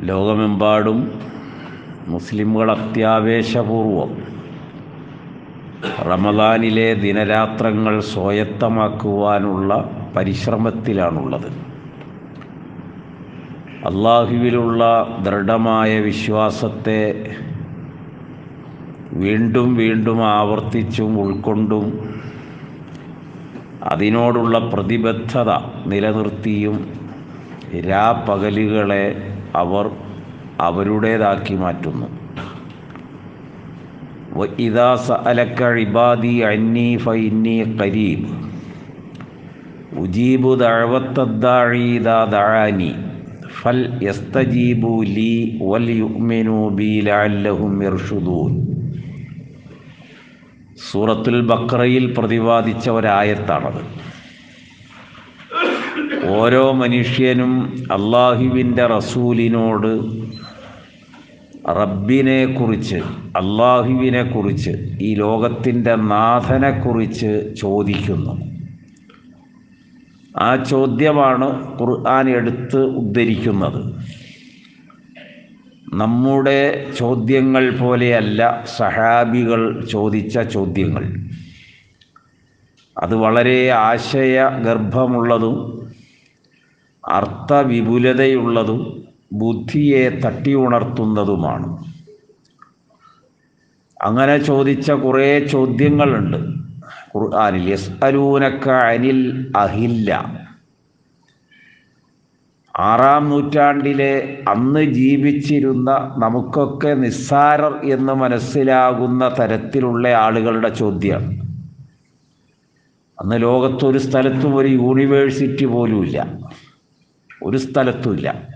ലോകമെമ്പാടും മുസ്ലിമുകൾ അത്യാവേശപൂർവം റമദാനിലെ ദിനരാത്രങ്ങൾ സ്വായത്തമാക്കുവാനുള്ള പരിശ്രമത്തിലാണുള്ളത്. അള്ളാഹുവിലുള്ള ദൃഢമായ വിശ്വാസത്തെ വീണ്ടും വീണ്ടും ആവർത്തിച്ചും ഉൾക്കൊണ്ടും അതിനോടുള്ള പ്രതിബദ്ധത നിലനിർത്തിയും രാപ്പകലുകളെ അവർ അവരുടേതാക്കി മാറ്റുന്നു. ഇതാ സഅലക്ക ഇബാദി അന്നി ഫൈന്നി ഖരീബ്. ഉജീബു ദഴവത്തദ്ദാഴീദാദാനി ഫൽ യസ്തജീബു ലി വൽ യുഅ്മിനു ബി ലഅല്ലഹും യർഷുദൂൻ സൂറത്തുൽ ബക്രയിൽ പ്രതിപാദിച്ച ഒരായത്താണത്. ഓരോ മനുഷ്യനും അള്ളാഹുവിന്റെ റസൂലിനോട് റബ്ബിനെ കുറിച്ച് അള്ളാഹുവിനെ കുറിച്ച് ഈ ലോകത്തിന്റെ നാഥനെക്കുറിച്ച് ചോദിക്കുന്നു. ആ ചോദ്യമാണ് ഖുർആൻ എടുത്ത് ഉദ്ധരിക്കുന്നത്. നമ്മുടെ ചോദ്യങ്ങൾ പോലെയല്ല സഹാബികൾ ചോദിച്ച ചോദ്യങ്ങൾ. അത് വളരെ ആശയഗർഭമുള്ളതും അർത്ഥവിപുലതയുള്ളതും ബുദ്ധിയെ തട്ടി ഉണർത്തുന്നതുമാണ് അങ്ങനെ ചോദിച്ച കുറേ ചോദ്യങ്ങളുണ്ട്. ഖുർആാനിൽ യസ് അലൂനക്ക അനിൽ അഹില്ല. ആറാം നൂറ്റാണ്ടിലെ അന്ന് ജീവിച്ചിരുന്ന നമുക്കൊക്കെ നിസ്സാരർ എന്ന് മനസ്സിലാകുന്ന തരത്തിലുള്ള ആളുകളുടെ ചോദ്യം അന്ന് ലോകത്തൊരു സ്ഥലത്തും ഒരു യൂണിവേഴ്സിറ്റി പോലുമില്ല. ഒരു സ്ഥലത്തുമില്ല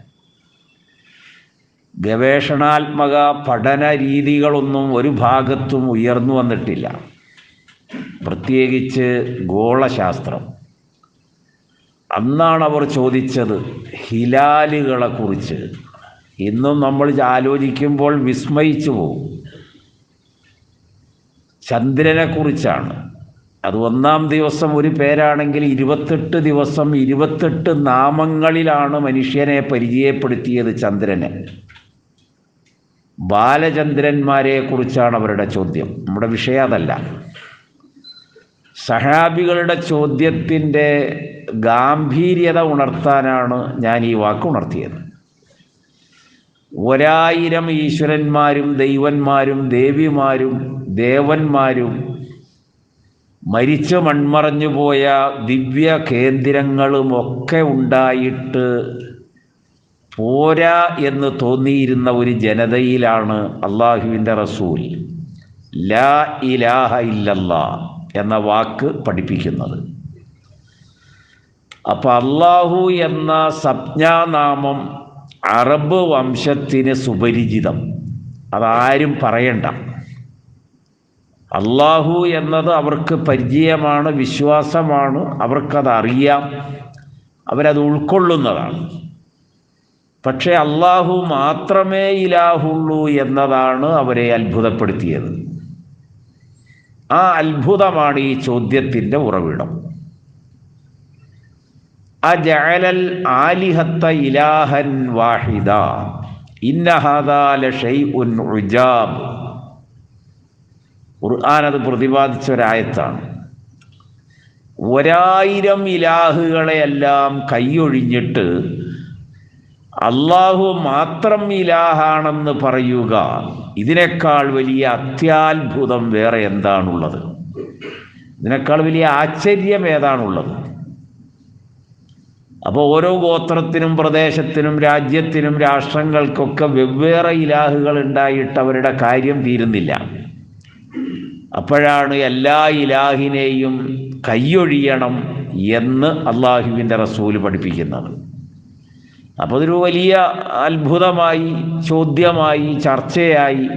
ഗവേഷണാത്മക പഠന രീതികളൊന്നും ഒരു ഭാഗത്തും ഉയർന്നു വന്നിട്ടില്ല. പ്രത്യേകിച്ച് ഗോളശാസ്ത്രം. അന്നാണ് അവർ ചോദിച്ചത് ഹിലാലുകളെ കുറിച്ച് ഇന്നും നമ്മൾ ആലോചിക്കുമ്പോൾ വിസ്മയിച്ചു പോകും. ചന്ദ്രനെ കുറിച്ചാണ് അത് ഒന്നാം ദിവസം ഒരു പേരാണെങ്കിൽ ഇരുപത്തെട്ട് ദിവസം ഇരുപത്തെട്ട് നാമങ്ങളിലാണ് മനുഷ്യനെ പരിചയപ്പെടുത്തിയത് ചന്ദ്രനെ. ബാലചന്ദ്രന്മാരെ കുറിച്ചാണ് അവരുടെ ചോദ്യം. നമ്മുടെ വിഷയം അതല്ല. സഹാബികളുടെ ചോദ്യത്തിന്റെ ഗാംഭീര്യത ഉണർത്താനാണ് ഞാൻ ഈ വാക്ക് ഉണർത്തിയത്. ഒരായിരം ഈശ്വരന്മാരും ദൈവന്മാരും ദേവിമാരും ദേവന്മാരും മരിച്ചു മൺമറഞ്ഞു പോയ ദിവ്യ കേന്ദ്രങ്ങളുമൊക്കെ ഉണ്ടായിട്ട് പോരാ എന്ന് തോന്നിയിരുന്ന ഒരു ജനതയിലാണ് അള്ളാഹുവിന്റെ റസൂൽ. ലാ ഇലാഹ ഇല്ലല്ലാ എന്ന വാക്ക് പഠിപ്പിക്കുന്നത്. അപ്പം അള്ളാഹു എന്ന സംജ്ഞാനാമം അറബ് വംശത്തിന് സുപരിചിതം. അതാരും പറയണ്ട. അള്ളാഹു എന്നത് അവർക്ക് പരിചയമാണ് വിശ്വാസമാണ് അവർക്കത് അറിയാം അവരത് ഉൾക്കൊള്ളുന്നതാണ്. പക്ഷേ അള്ളാഹു മാത്രമേ ഇലാഹുള്ളൂ എന്നതാണ് അവരെ അത്ഭുതപ്പെടുത്തിയത്. ആ അത്ഭുതമാണ് ഈ ചോദ്യത്തിന്റെ ഉറവിടം. അജഅലൽ ആലിഹത്ത ഇലാഹൻ വാഹിദ ഇന്നഹദാല ഷൈഉൻ ഉജാബ്. ഖുർആൻ അത് പ്രതിപാദിച്ച ഒരായത്താണ്. ഒരായിരം ഇലാഹുകളെയെല്ലാം കൈയൊഴിഞ്ഞിട്ട് അള്ളാഹു മാത്രം ഇലാഹാണെന്ന് പറയുക ഇതിനേക്കാൾ വലിയ അത്യാത്ഭുതം വേറെ എന്താണുള്ളത്? ഇതിനേക്കാൾ വലിയ ആശ്ചര്യം ഏതാണുള്ളത്? അപ്പോൾ ഓരോ ഗോത്രത്തിനും പ്രദേശത്തിനും രാജ്യത്തിനും രാഷ്ട്രങ്ങൾക്കൊക്കെ വെവ്വേറെ ഇലാഹുകൾ ഉണ്ടായിട്ട് അവരുടെ കാര്യം തീരുന്നില്ല. അപ്പോഴാണ് എല്ലാ ഇലാഹിനെയും കൈയൊഴിയണം എന്ന് അള്ളാഹുവിന്റെ റസൂൽ പഠിപ്പിക്കുന്നത്. അപ്പോൾ അതൊരു വലിയ അത്ഭുതമായി ചോദ്യമായി ചർച്ചയായി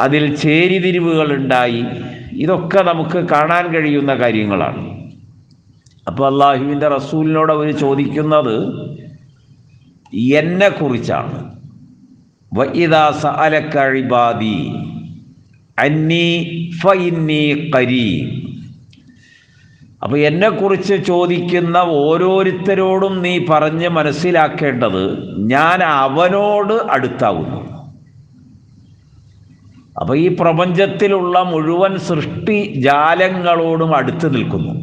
അതിൽ ചേരിതിരിവുകൾ ഉണ്ടായി ഇതൊക്കെ നമുക്ക് കാണാൻ കഴിയുന്ന കാര്യങ്ങളാണ്. അപ്പോൾ അള്ളാഹുവിന്റെ റസൂലിനോട് അവർ ചോദിക്കുന്നത് എന്നെ കുറിച്ചാണ് വഇദാസ അന്നി ഫഇന്നി ഖരീബ് അപ്പോൾ എന്നെക്കുറിച്ച് ചോദിക്കുന്ന ഓരോരുത്തരോടും നീ പറഞ്ഞ് മനസ്സിലാക്കേണ്ടത് ഞാൻ അവനോട് അടുത്താകുന്നു. അപ്പൊ ഈ പ്രപഞ്ചത്തിലുള്ള മുഴുവൻ സൃഷ്ടി ജാലങ്ങളോടും അടുത്ത് നിൽക്കുന്നു.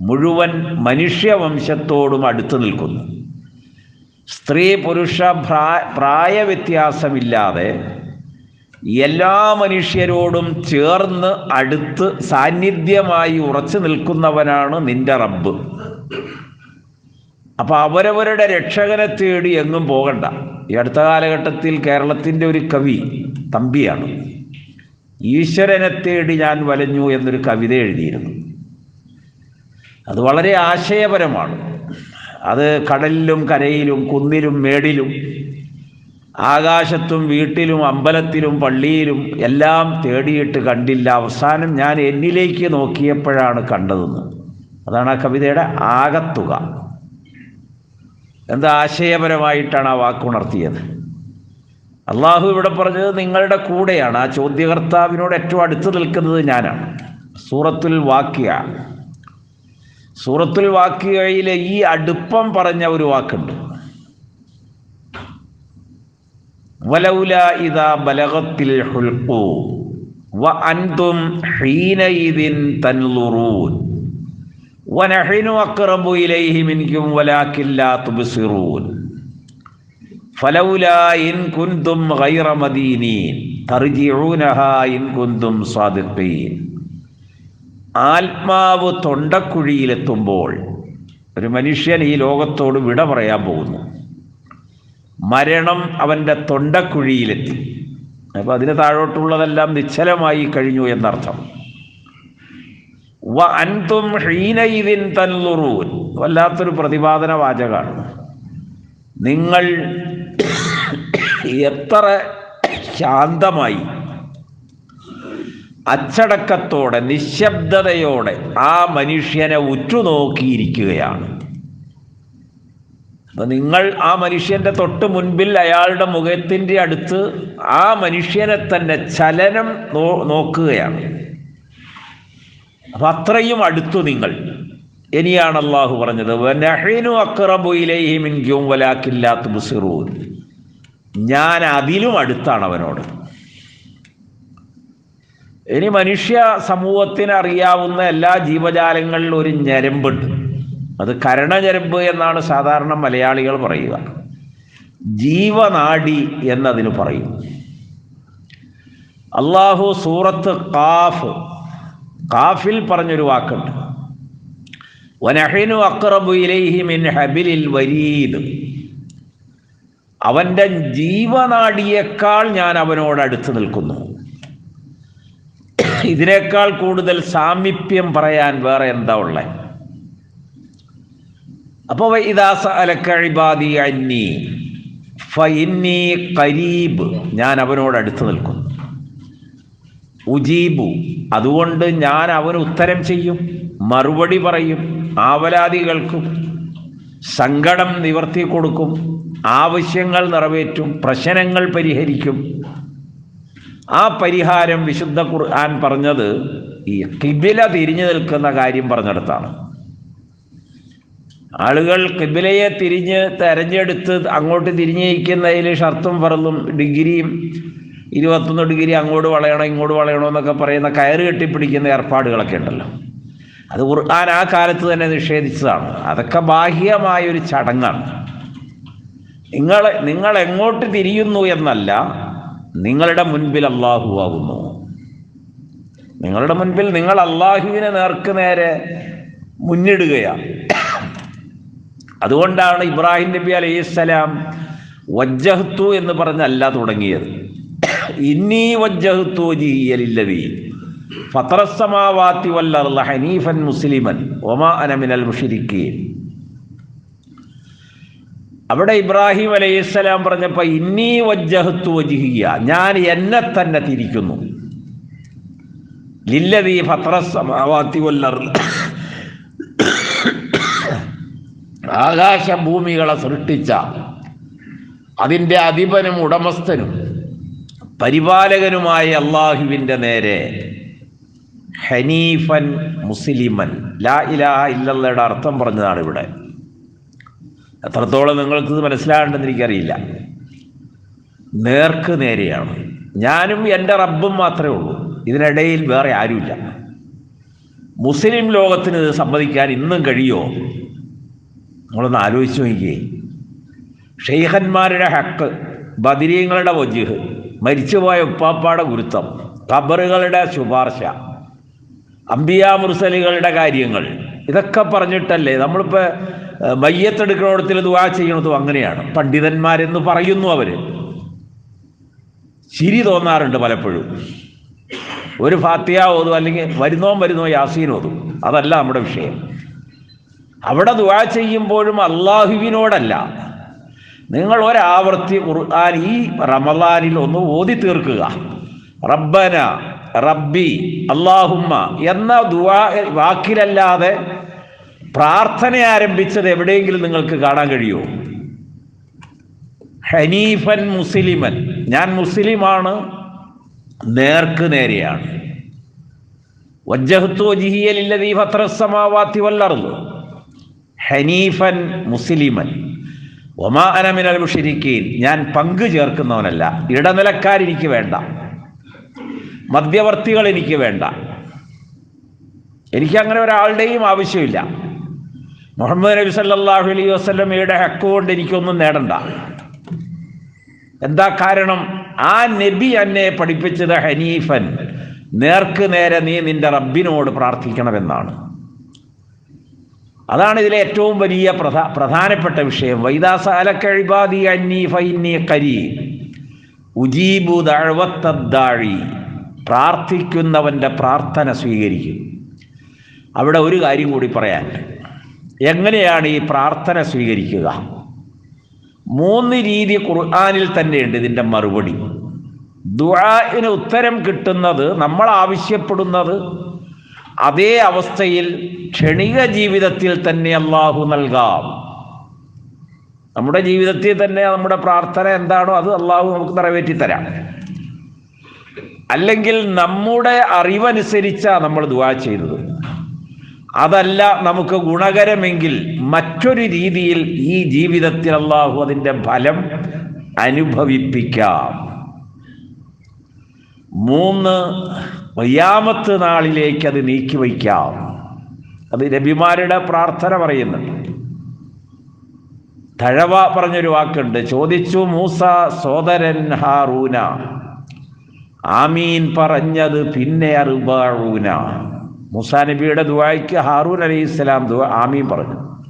മുഴുവൻ മനുഷ്യവംശത്തോടും അടുത്ത് നിൽക്കുന്നു. സ്ത്രീ പുരുഷ പ്രായ പ്രായവ്യത്യാസമില്ലാതെ എല്ലാ മനുഷ്യരോടും ചേർന്ന് അടുത്ത് സാന്നിധ്യമായി ഉറച്ചു നിൽക്കുന്നവനാണ് നിന്റെ റബ്ബ്. അപ്പൊ അവരവരുടെ രക്ഷകനെ തേടി എങ്ങും പോകണ്ട. ഈ അടുത്ത കാലഘട്ടത്തിൽ കേരളത്തിന്റെ ഒരു കവി തമ്പിയാണ്. ഈശ്വരനെ തേടി ഞാൻ വലഞ്ഞു എന്നൊരു കവിത എഴുതിയിരുന്നു. അത് വളരെ ആശയപരമാണ്. അത് കടലിലും കരയിലും കുന്നിലും മേടിലും ആകാശത്തും വീട്ടിലും അമ്പലത്തിലും പള്ളിയിലും എല്ലാം തേടിയിട്ട് കണ്ടില്ല. അവസാനം ഞാൻ എന്നിലേക്ക് നോക്കിയപ്പോഴാണ് കണ്ടതെന്ന്. അതാണ് ആ കവിതയുടെ ആകത്തുക. എന്താ ആശയപരമായിട്ടാണ് ആ വാക്കുണർത്തിയത് അള്ളാഹു ഇവിടെ പറഞ്ഞത് നിങ്ങളുടെ കൂടെയാണ്. ആ ചോദ്യകർത്താവിനോട് ഏറ്റവും അടുത്ത് നിൽക്കുന്നത് ഞാനാണ്. സൂറത്തുൽ വാക്യ. സൂറത്തുൽ വാക്യയിലെ ഈ അടുപ്പം പറഞ്ഞ ഒരു വാക്കുണ്ട്. ആത്മാവ് തൊണ്ടക്കുഴിയിലെത്തുമ്പോൾ ഒരു മനുഷ്യൻ ഈ ലോകത്തോട് വിട പറയാൻ പോകുന്നു. മരണം അവന്റെ തൊണ്ടക്കുഴിയിലെത്തി. അപ്പോൾ അതിന് താഴോട്ടുള്ളതെല്ലാം നിശ്ചലമായി കഴിഞ്ഞു എന്നർത്ഥം. വ അൻതും ഹീനയിതിൻ തൻലുറൂൻ. വല്ലാത്തൊരു പ്രതിപാദന വാചകമാണ് നിങ്ങൾ എത്ര ശാന്തമായി അച്ചടക്കത്തോടെ നിശബ്ദതയോടെ ആ മനുഷ്യനെ ഉറ്റുനോക്കിയിരിക്കുകയാണ്. നിങ്ങൾ ആ മനുഷ്യന്റെ തൊട്ട് മുൻപിൽ അയാളുടെ മുഖത്തിന്റെ അടുത്ത് ആ മനുഷ്യനെ തന്നെ ചലനം നോ നോക്കുകയാണ്. അപ്പൊ അത്രയും അടുത്തു നിങ്ങൾ. ഇനിയാണ് അള്ളാഹു പറഞ്ഞത് "വനഹ്നു അഖ്റബു ഇലൈഹി മിൻകും വലാകിൻ ലാ ഞാൻ അതിലും അടുത്താണ് അവനോട്. ഇനി മനുഷ്യ സമൂഹത്തിന് അറിയാവുന്ന എല്ലാ ജീവജാലങ്ങളിലും ഒരു ഞരമ്പുണ്ട്. അത് കരണഞരമ്പ് എന്നാണ് സാധാരണ മലയാളികൾ പറയുക. ജീവനാഡി എന്നതിന് പറയും. അള്ളാഹു സൂറത്ത് കാഫ് കാഫിൽ പറഞ്ഞൊരു വാക്കുണ്ട്. വനഹിനു ഇലൈഹി മിൻ ഹബിലിൽ വരീദ്. അവന്റെ ജീവനാടിയേക്കാൾ ഞാൻ അവനോട് അടുത്ത് നിൽക്കുന്നു. ഇതിനേക്കാൾ കൂടുതൽ സാമീപ്യം പറയാൻ വേറെ എന്താ ഉള്ളത് അപ്പോൾ അന്നി കരീബ് ഞാൻ അവനോട് അടുത്ത് നിൽക്കുന്നു. ഉജീബു അതുകൊണ്ട് ഞാൻ അവന് ഉത്തരം ചെയ്യും മറുപടി പറയും ആവലാദികൾക്കും സങ്കടം നിവർത്തി കൊടുക്കും ആവശ്യങ്ങൾ നിറവേറ്റും പ്രശ്നങ്ങൾ പരിഹരിക്കും. ആ പരിഹാരം വിശുദ്ധ ഖുർആൻ പറഞ്ഞത് ഈ കിബില തിരിഞ്ഞു നിൽക്കുന്ന കാര്യം പറഞ്ഞെടുത്താണ്. ആളുകൾ കിബിലയെ തിരിഞ്ഞ് തെരഞ്ഞെടുത്ത് അങ്ങോട്ട് തിരിഞ്ഞിരിക്കുന്നതിൽ ഷർത്തും പറലും ഡിഗ്രിയും ഇരുപത്തൊന്ന് ഡിഗ്രി അങ്ങോട്ട് വളയണോ ഇങ്ങോട്ട് വളയണോ എന്നൊക്കെ പറയുന്ന കയറ് കെട്ടിപ്പിടിക്കുന്ന ഏർപ്പാടുകളൊക്കെ ഉണ്ടല്ലോ. അത് ഖുർആൻ ആ കാലത്ത് തന്നെ നിഷേധിച്ചതാണ്. അതൊക്കെ ബാഹ്യമായൊരു ചടങ്ങാണ്. നിങ്ങൾ നിങ്ങൾ എങ്ങോട്ട് തിരിയുന്നു എന്നല്ല നിങ്ങളുടെ മുൻപിൽ അള്ളാഹു ആകുന്നു. നിങ്ങളുടെ മുൻപിൽ നിങ്ങൾ അള്ളാഹുവിനെ നേർക്ക് നേരെ മുന്നിടുകയാണ്. അതുകൊണ്ടാണ് ഇബ്രാഹിം നബി അലൈഹിസ്സലാം വജ്ജഹത്തു എന്ന് പറഞ്ഞല്ല തുടങ്ങിയത്. ഇന്നീ വജ്ജഹത്തു ജിയലില്ലവി ഫത്രസമാവാത്തി വല്ല ഹനീഫൻ മുസ്ലിമൻ ഒമാ അനമിനൽ മുഷിരിക്കീൻ. അവിടെ ഇബ്രാഹിം അലൈഹിസ്സലാം പറഞ്ഞപ്പോൾ ഇന്നീ വജ്ജഹത്തു വജിഹിയ ഞാൻ എന്നെ തന്നെ തിരിക്കുന്നു. ലില്ലതി ഫത്രസമാവാത്തി വല്ലർല ആകാശഭൂമികളെ സൃഷ്ടിച്ച അതിന്റെ അധിപനും ഉടമസ്ഥനും പരിപാലകനുമായ അള്ളാഹുവിന്റെ നേരെ ഹനീഫൻ മുസ്ലിമൻ. ലാ ഇലാഹ ഇല്ലല്ലയുടെ അർത്ഥം പറഞ്ഞതാണ് ഇവിടെ. എത്രത്തോളം നിങ്ങൾക്ക് മനസ്സിലാകേണ്ടെന്ന് എനിക്കറിയില്ല. നേർക്ക് നേരെയാണ്. ഞാനും എന്റെ റബ്ബും മാത്രമേ ഉള്ളൂ. ഇതിനിടയിൽ വേറെ ആരുമില്ല. മുസ്ലിം ലോകത്തിന് ഇത് സമ്മതിക്കാൻ ഇന്നും കഴിയുമോ? നമ്മളൊന്ന് ആലോചിച്ച് നോക്കിയേ. ഷെയ്ഖന്മാരുടെ ഹക്ക് ബദിരീങ്ങളുടെ വജീഹ് മരിച്ചുപോയ ഉപ്പാപ്പാടെ ഗുരുത്വം ഖബറുകളുടെ ശുപാർശ അമ്പിയാമുർസലുകളുടെ മുർസലികളുടെ കാര്യങ്ങൾ ഇതൊക്കെ പറഞ്ഞിട്ടല്ലേ നമ്മളിപ്പോൾ മയ്യത്തെടുക്കണോടത്തിൽ ദുവാ ചെയ്യണതും അങ്ങനെയാണ്. പണ്ഡിതന്മാരെന്ന് പറയുന്നു അവർ ചിരി തോന്നാറുണ്ട് പലപ്പോഴും. ഒരു ഫാത്തിയ ഓതും അല്ലെങ്കിൽ വരുന്നോം വരുന്നോ യാസീൻ ഓതും. അതല്ല നമ്മുടെ വിഷയം. അവിടെ ദുവാ ചെയ്യുമ്പോഴും അള്ളാഹുവിനോടല്ല നിങ്ങൾ ഒരാവർത്തി ഖുർആൻ ഈ റമദാനിൽ ഒന്ന് ഓതി തീർക്കുക. റബ്ബന റബ്ബി അള്ളാഹുമ്മ എന്ന ദുവാ വാക്കിലല്ലാതെ പ്രാർത്ഥന ആരംഭിച്ചത് എവിടെയെങ്കിലും നിങ്ങൾക്ക് കാണാൻ കഴിയുമോ? ഹനീഫൻ മുസ്ലിമൻ. ഞാൻ മുസ്ലിമാണ് നേർക്ക് നേരെയാണ്. വജ്ജഹത്തു വജിഹിയലില്ലതീ ഫത്രസമാവാത്തി വല്ലറുന്നു ഹനീഫൻ മുസ്ലിമൻ. ഒമാ അനമിനൽ മുഷിരിക്കീൻ. ഞാൻ പങ്കു ചേർക്കുന്നവനല്ല. ഇടനിലക്കാരെനിക്ക് വേണ്ട. മധ്യവർത്തികൾ എനിക്ക് വേണ്ട. എനിക്ക് അങ്ങനെ ഒരാളുടെയും ആവശ്യമില്ല. മുഹമ്മദ് നബി സല്ലാഹു അലൈഹി വസ്ലമയുടെ ഹക്ക് കൊണ്ട് എനിക്കൊന്നും നേടണ്ട. എന്താ കാരണം? ആ നബി എന്നെ പഠിപ്പിച്ചത് ഹനീഫൻ. നേർക്ക് നേരെ നീ നിന്റെ റബ്ബിനോട് പ്രാർത്ഥിക്കണമെന്നാണ്. അതാണ് ഇതിലെ ഏറ്റവും വലിയ പ്രധാ പ്രധാനപ്പെട്ട വിഷയം. വൈദാസാലക്കഴിബാദി അന്നി ഫൈന്നി കരി. ഉജീബു ദഴവത്തദ്ദാഴി പ്രാർത്ഥിക്കുന്നവന്റെ പ്രാർത്ഥന സ്വീകരിക്കും. അവിടെ ഒരു കാര്യം കൂടി പറയാൻ എങ്ങനെയാണ് ഈ പ്രാർത്ഥന സ്വീകരിക്കുക? മൂന്ന് രീതി ഖുർആാനിൽ തന്നെയുണ്ട് ഇതിന്റെ മറുപടി. ദുആന് ഉത്തരം കിട്ടുന്നത് നമ്മൾ ആവശ്യപ്പെടുന്നത് അതേ അവസ്ഥയിൽ ക്ഷണിക ജീവിതത്തിൽ തന്നെ അള്ളാഹു നൽകാം. നമ്മുടെ ജീവിതത്തിൽ തന്നെ നമ്മുടെ പ്രാർത്ഥന എന്താണോ അത് അള്ളാഹു നമുക്ക് നിറവേറ്റി തരാം അല്ലെങ്കിൽ നമ്മുടെ അറിവനുസരിച്ചാണ് നമ്മൾ ദുവാ ചെയ്തത്. അതല്ല നമുക്ക് ഗുണകരമെങ്കിൽ മറ്റൊരു രീതിയിൽ ഈ ജീവിതത്തിൽ അള്ളാഹു അതിന്റെ ഫലം അനുഭവിപ്പിക്കാം. മൂന്ന് വയ്യാമത്ത് നാളിലേക്ക് അത് നീക്കി വയ്ക്കാം. അത് നബിമാരുടെ പ്രാർത്ഥന പറയുന്നുണ്ട്. തഴവ പറഞ്ഞൊരു വാക്കുണ്ട്. ചോദിച്ചു മൂസ സോദരൻ ഹാറൂന ആമീൻ പറഞ്ഞത് പിന്നെ അറിവാഴൂന മൂസ നബിയുടെ ദുവായ്ക്ക് ഹാറൂൻ അലി ഇസ്ലാം ദുവ ആമീൻ പറഞ്ഞു.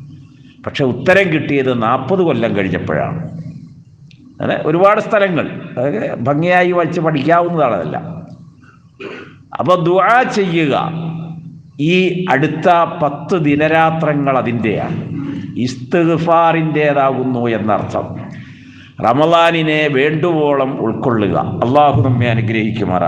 പക്ഷെ ഉത്തരം കിട്ടിയത് നാൽപ്പത് കൊല്ലം കഴിഞ്ഞപ്പോഴാണ്. അങ്ങനെ ഒരുപാട് സ്ഥലങ്ങൾ. ഭംഗിയായി വച്ച് പഠിക്കാവുന്നതാണ് അപ്പോൾ ദുആ ചെയ്യുക. ഈ അടുത്ത പത്ത് ദിനരാത്രങ്ങൾ അതിന്റെയാണ്. ഇസ്തിഗ്ഫാറിന്റേതാകുന്നു എന്നർത്ഥം. റമലാനിനെ വേണ്ടുവോളം ഉൾക്കൊള്ളുക. അള്ളാഹു നമ്മെ അനുഗ്രഹിക്കുമാറാണ്